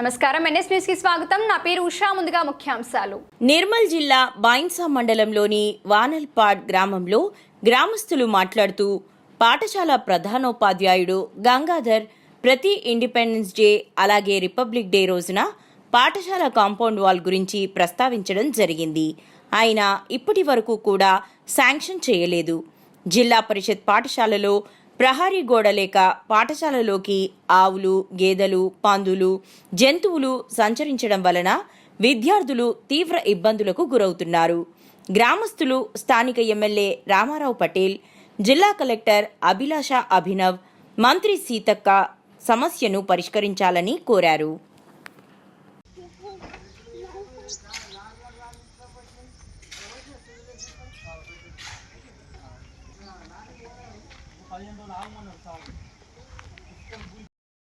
నమస్కారం. ఎన్ఎస్ న్యూస్కి స్వాగతం. నా పేరు ఉషా. ముందుగా ముఖ్యాంశాలు. నిర్మల్ జిల్లా బాయిన్సా మండలంలోని వానల్పాడ్ గ్రామంలో గ్రామస్తులు మాట్లాడుతూ పాఠశాల ప్రధానోపాధ్యాయుడు గంగాధర్ ప్రతి ఇండిపెండెన్స్ డే అలాగే రిపబ్లిక్ డే రోజున పాఠశాల కాంపౌండ్ వాల్ గురించి ప్రస్తావించడం జరిగింది. ఆయన ఇప్పటి వరకు కూడా శాంక్షన్ చేయలేదు. జిల్లా పరిషత్ పాఠశాలలో ప్రహరీ గోడ లేక పాఠశాలలోకి ఆవులు గేదెలు పందులు జంతువులు సంచరించడం వలన విద్యార్థులు తీవ్ర ఇబ్బందులకు గురవుతున్నారు. గ్రామస్తులు స్థానిక ఎమ్మెల్యే రామారావు పటేల్ జిల్లా కలెక్టర్ అభిలాష అభినవ్ మంత్రి సీతక్క సమస్యను పరిష్కరించాలని కోరారు.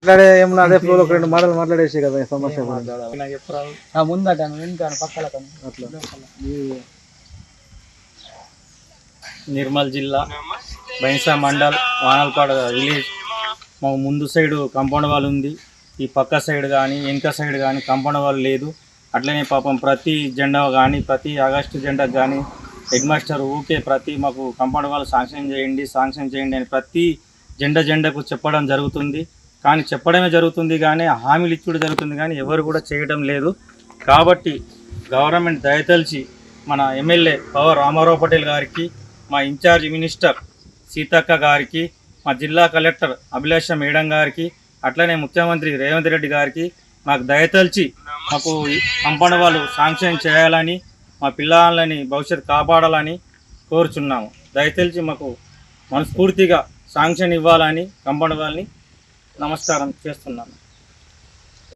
మాట్లాడే ఏమన్నా అదే ఫ్లో ఒక రెండు మాటలు మాట్లాడేసి కదా సమస్య ముందట వెనుక పక్కల అట్లా. నిర్మల్ జిల్లా బైన్సా మండల్ వానల్పాడ విలేజ్. మా ముందు సైడ్ కాంపౌండ్ వాల్ ఉంది. ఈ పక్క సైడ్ కానీ వెనక సైడ్ కానీ కాంపౌండ్ వాల్ లేదు. అట్లనే పాపం ప్రతి జెండా కానీ ప్రతి ఆగస్టు జెండాకు కానీ హెడ్ మాస్టర్ ఊకే ప్రతి మాకు కంపౌండ్ వాళ్ళు శాంక్షన్ చేయండి శాంక్షన్ చేయండి అని ప్రతి జెండా జెండాకు చెప్పడం జరుగుతుంది. కానీ చెప్పడమే జరుగుతుంది కానీ హామీలు ఇచ్చుడు జరుగుతుంది కానీ ఎవరు కూడా చేయడం లేదు. కాబట్టి గవర్నమెంట్ దయతలిచి మన ఎమ్మెల్యే పవర్ రామారావు పటేల్ గారికి మా ఇన్ఛార్జ్ మినిస్టర్ సీతక్క గారికి మా జిల్లా కలెక్టర్ అభిలాష మేడం గారికి అట్లనే ముఖ్యమంత్రి రేవంత్ రెడ్డి గారికి మాకు దయతలిచి మాకు కంపౌండ్ వాళ్ళు శాంక్షన్ చేయాలని మా పిల్లలని భవిష్యత్తు కాపాడాలని కోరుచున్నాము. దయతలిచి మాకు మనస్ఫూర్తిగా శాంక్షన్ ఇవ్వాలని కంపౌండ్ వాళ్ళని నమస్కారం చేస్తున్నాను.